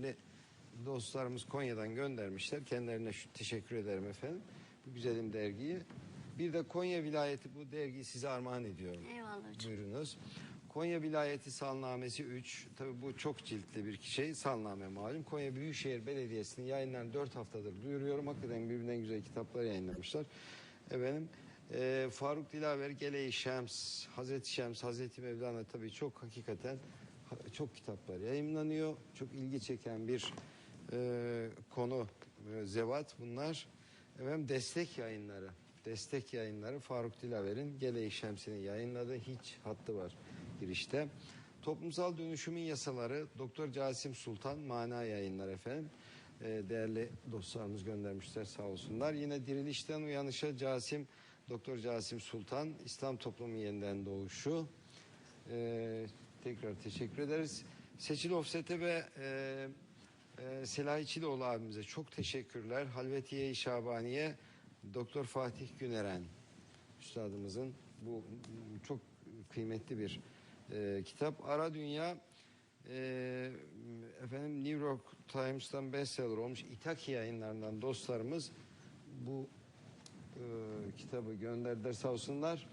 Ne- Dostlarımız Konya'dan göndermişler. Kendilerine şu, teşekkür ederim efendim. Bu güzelim dergiyi. Bir de Konya vilayeti bu dergiyi size armağan ediyorum. Eyvallah hocam. Buyurunuz. Konya Vilayeti Salnamesi 3. Tabii bu çok ciltli bir şey. Salname malum. Konya Büyükşehir Belediyesi'nin yayınlarını 4 haftadır duyuruyorum. Hakikaten birbirinden güzel kitaplar yayınlamışlar. Efendim e, Faruk Dilaver, Gele-i Şems, Hazreti Şems, Hazreti Mevlana tabii çok hakikaten ha- çok kitaplar yayınlanıyor. Çok ilgi çeken bir e, konu, e, zevat bunlar. Efendim destek yayınları. Destek yayınları Faruk Dilaver'in Gele-i Şems'ini yayınladı. Hiç hattı var girişte. Toplumsal dönüşümün yasaları Doktor Casim Sultan mana yayınlar efendim. Ee, değerli dostlarımız göndermişler sağ olsunlar. Yine dirilişten uyanışa Casim Doktor Casim Sultan İslam toplumu yeniden doğuşu. Ee, tekrar teşekkür ederiz. Seçil Ofsete ve e, e, Selahi Çiloğlu abimize çok teşekkürler. Halvetiye-i Şabaniye Doktor Fatih Güneren üstadımızın bu çok kıymetli bir e, kitap. Ara Dünya e, efendim New York Times'tan bestseller olmuş İtaki yayınlarından dostlarımız bu e, kitabı gönderdiler sağ olsunlar.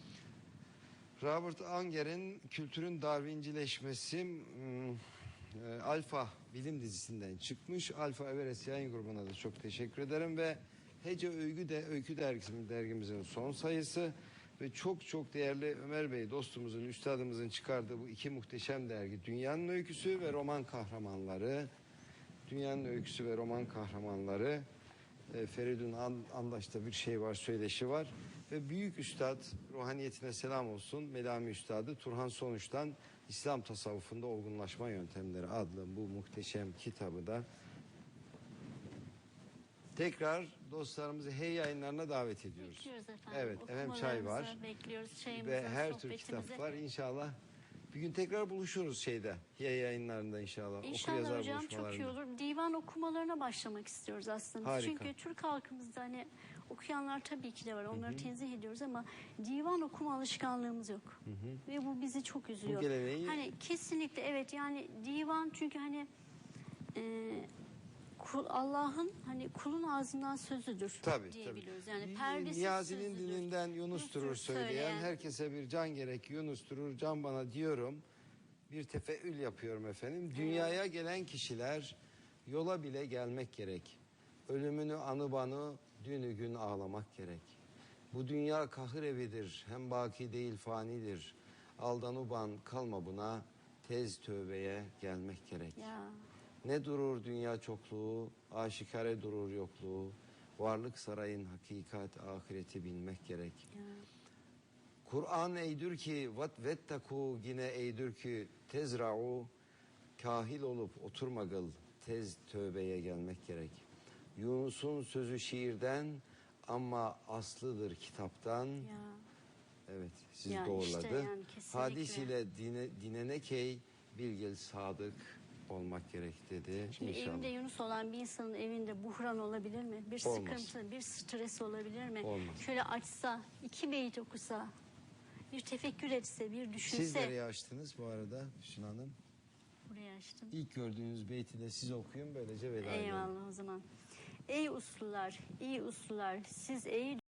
Robert Anger'in Kültürün Darwincileşmesi hmm, e, Alfa bilim dizisinden çıkmış. Alfa Everest yayın grubuna da çok teşekkür ederim ve Hece Öykü de Öykü dergisi dergimizin son sayısı ve çok çok değerli Ömer Bey dostumuzun, üstadımızın çıkardığı bu iki muhteşem dergi Dünyanın Öyküsü ve Roman Kahramanları. Dünyanın Öyküsü ve Roman Kahramanları. E, Feridun An- Andaş'ta bir şey var, söyleşi var. Ve büyük üstad, ruhaniyetine selam olsun, Melami Üstadı Turhan Sonuç'tan İslam tasavvufunda olgunlaşma yöntemleri adlı bu muhteşem kitabı da tekrar dostlarımızı hey yayınlarına davet ediyoruz. Bekliyoruz efendim. Evet, efendim çay var. Bekliyoruz çayımızı, Ve her tür kitap var. İnşallah bir gün tekrar buluşuruz şeyde, yayınlarında inşallah. İnşallah yazar hocam çok iyi buluşmalarında. olur. Divan okumalarına başlamak istiyoruz aslında. Harika. Çünkü Türk halkımızda hani okuyanlar tabii ki de var. Onları tenzih ediyoruz ama divan okuma alışkanlığımız yok. Ve bu bizi çok üzüyor. geleneği- Hani kesinlikle evet yani divan çünkü hani e, kul- Allah'ın hani kulun ağzından sözüdür Tabii diyebiliyoruz. tabii. Yani perdesiz Niyazi'nin sözüdür. dilinden Yunus durur söyleyen, herkese bir can gerek Yunus durur can bana diyorum. Bir tefeül yapıyorum efendim. Dünyaya gelen kişiler yola bile gelmek gerek. Ölümünü anı banı dünü gün ağlamak gerek. Bu dünya kahır evidir hem baki değil fanidir. Aldan uban kalma buna tez tövbeye gelmek gerek. Ya Ne durur dünya çokluğu, aşikare durur yokluğu. Varlık sarayın hakikat ahireti bilmek gerek. Kur'an eydür ki vat vettaku yine eydür ki tezra'u kahil olup oturmagıl tez tövbeye gelmek gerek. Yunus'un sözü şiirden ama aslıdır kitaptan. Ya. Evet siz Ya doğruladı. işte yani kesinlikle. Hadis ile dine, dinene key bilgil sadık olmak gerek dedi. Şimdi İnşallah. evinde Yunus olan bir insanın evinde buhran olabilir mi? Bir Olmaz. sıkıntı, bir stres olabilir mi? Olmaz. Şöyle açsa, iki beyit okusa, bir tefekkür etse, bir düşünse. Siz nereye açtınız bu arada Füsun Hanım? Buraya açtım. İlk gördüğünüz beyti de siz okuyun böylece veda edelim. Eyvallah o zaman. Ey uslular, iyi uslular, siz ey